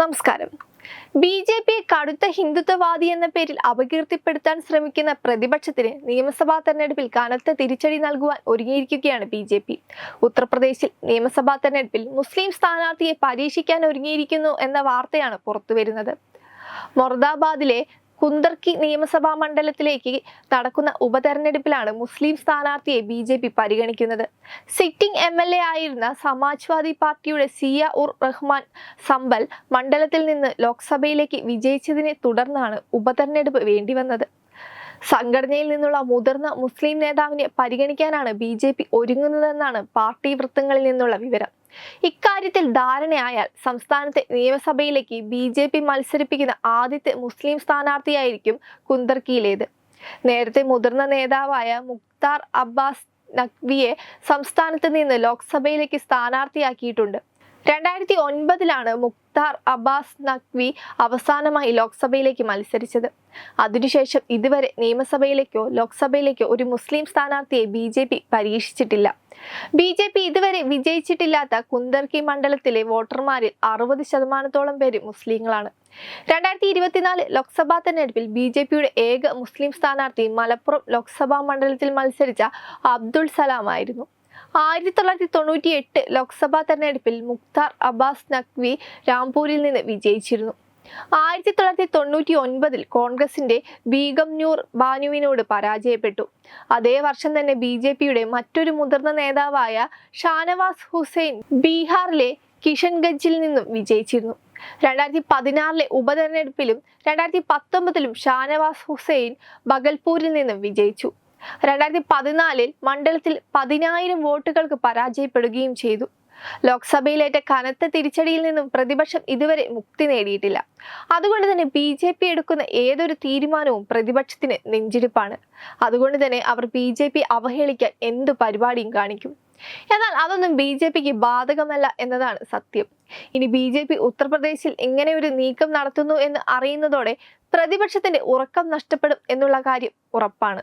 നമസ്കാരം. B J P കടുത്ത ഹിന്ദുത്വവാദി എന്ന പേരിൽ അപകീർത്തിപ്പെടുത്താൻ ശ്രമിക്കുന്ന പ്രതിപക്ഷത്തിന് നിയമസഭാ തെരഞ്ഞെടുപ്പിൽ കനത്ത തിരിച്ചടി നൽകുവാൻ ഒരുങ്ങിയിരിക്കുകയാണ് ബി ജെ പി. ഉത്തർപ്രദേശിൽ നിയമസഭാ തെരഞ്ഞെടുപ്പിൽ മുസ്ലിം സ്ഥാനാർത്ഥിയെ പരീക്ഷിക്കാൻ ഒരുങ്ങിയിരിക്കുന്നു എന്ന വാർത്തയാണ് പുറത്തുവരുന്നത്. മൊറദാബാദിലെ കുന്ദർക്കി നിയമസഭാ മണ്ഡലത്തിലേക്ക് നടക്കുന്ന ഉപതെരഞ്ഞെടുപ്പിലാണ് മുസ്ലിം സ്ഥാനാർത്ഥിയെ ബി ജെ പി പരിഗണിക്കുന്നത്. സിറ്റിംഗ് എം എൽ എ ആയിരുന്ന സമാജ്വാദി പാർട്ടിയുടെ സിയ ഉർ റഹ്മാൻ സമ്പൽ മണ്ഡലത്തിൽ നിന്ന് ലോക്സഭയിലേക്ക് വിജയിച്ചതിനെ തുടർന്നാണ് ഉപതെരഞ്ഞെടുപ്പ് വേണ്ടിവന്നത്. സംഘടനയിൽ നിന്നുള്ള മുതിർന്ന മുസ്ലിം നേതാവിനെ പരിഗണിക്കാനാണ് ബി ജെ പി ഒരുങ്ങുന്നതെന്നാണ് പാർട്ടി വൃത്തങ്ങളിൽ നിന്നുള്ള വിവരം. ഇക്കാര്യത്തിൽ ധാരണയായാൽ സംസ്ഥാനത്തെ നിയമസഭയിലേക്ക് ബി ജെ പി മത്സരിപ്പിക്കുന്ന ആദ്യത്തെ മുസ്ലിം സ്ഥാനാർത്ഥിയായിരിക്കും കുന്തർക്കിയിലേത് നേരത്തെ മുതിർന്ന നേതാവായ മുക്താർ അബ്ബാസ് നഖ്വിയെ സംസ്ഥാനത്ത് നിന്ന് ലോക്സഭയിലേക്ക് സ്ഥാനാർത്ഥിയാക്കിയിട്ടുണ്ട്. രണ്ടായിരത്തി ഒൻപതിലാണ് മുക്താർ അബ്ബാസ് നഖ്വി അവസാനമായി ലോക്സഭയിലേക്ക് മത്സരിച്ചത്. അതിനുശേഷം ഇതുവരെ നിയമസഭയിലേക്കോ ലോക്സഭയിലേക്കോ ഒരു മുസ്ലിം സ്ഥാനാർത്ഥിയെ ബി ജെ പി പരീക്ഷിച്ചിട്ടില്ല. ബി ജെ പി ഇതുവരെ വിജയിച്ചിട്ടില്ലാത്ത കുന്ദർക്കി മണ്ഡലത്തിലെ വോട്ടർമാരിൽ അറുപത് ശതമാനത്തോളം പേര് മുസ്ലിങ്ങളാണ്. രണ്ടായിരത്തി ഇരുപത്തിനാല് ലോക്സഭാ തെരഞ്ഞെടുപ്പിൽ ബി ജെ പിയുടെ ഏക മുസ്ലിം സ്ഥാനാർത്ഥി മലപ്പുറം ലോക്സഭാ മണ്ഡലത്തിൽ മത്സരിച്ച അബ്ദുൾ സലാം ആയിരുന്നു ആയിരത്തി തൊള്ളായിരത്തി തൊണ്ണൂറ്റി എട്ട് ലോക്സഭാ തെരഞ്ഞെടുപ്പിൽ മുഖ്താർ അബ്ബാസ് നഖ്വി രാംപൂരിൽ നിന്ന് വിജയിച്ചിരുന്നു. ആയിരത്തി തൊള്ളായിരത്തി തൊണ്ണൂറ്റി ഒൻപതിൽ കോൺഗ്രസിന്റെ ബീഗം നൂർ ബാനുവിനോട് പരാജയപ്പെട്ടു. അതേ വർഷം തന്നെ ബി ജെ പിയുടെ മറ്റൊരു മുതിർന്ന നേതാവായ ഷാനവാസ് ഹുസൈൻ ബീഹാറിലെ കിഷൻഗഞ്ചിൽ നിന്നും വിജയിച്ചിരുന്നു. രണ്ടായിരത്തി പതിനാറിലെ ഉപതെരഞ്ഞെടുപ്പിലും രണ്ടായിരത്തി പത്തൊമ്പതിലും ഷാനവാസ് ഹുസൈൻ ബഗൽപൂരിൽ നിന്നും വിജയിച്ചു. രണ്ടായിരത്തി പതിനാലിൽ മണ്ഡലത്തിൽ പതിനായിരം വോട്ടുകൾക്ക് പരാജയപ്പെടുകയും ചെയ്തു. ലോക്സഭയിലേറ്റ കനത്ത തിരിച്ചടിയിൽ നിന്നും പ്രതിപക്ഷം ഇതുവരെ മുക്തി നേടിയിട്ടില്ല. അതുകൊണ്ട് തന്നെ ബി ജെ പി എടുക്കുന്ന ഏതൊരു തീരുമാനവും പ്രതിപക്ഷത്തിന് നെഞ്ചിടിപ്പാണ്. അതുകൊണ്ട് തന്നെ അവർ ബി ജെ പി അവഹേളിക്കാൻ എന്തു പരിപാടിയും കാണിക്കും. എന്നാൽ അതൊന്നും ബി ജെ പിക്ക് ബാധകമല്ല എന്നതാണ് സത്യം. ഇനി ബി ജെ പി ഉത്തർപ്രദേശിൽ എങ്ങനെ ഒരു നീക്കം നടത്തുന്നു എന്ന് അറിയുന്നതോടെ പ്രതിപക്ഷത്തിന്റെ ഉറക്കം നഷ്ടപ്പെടും എന്നുള്ള കാര്യം ഉറപ്പാണ്.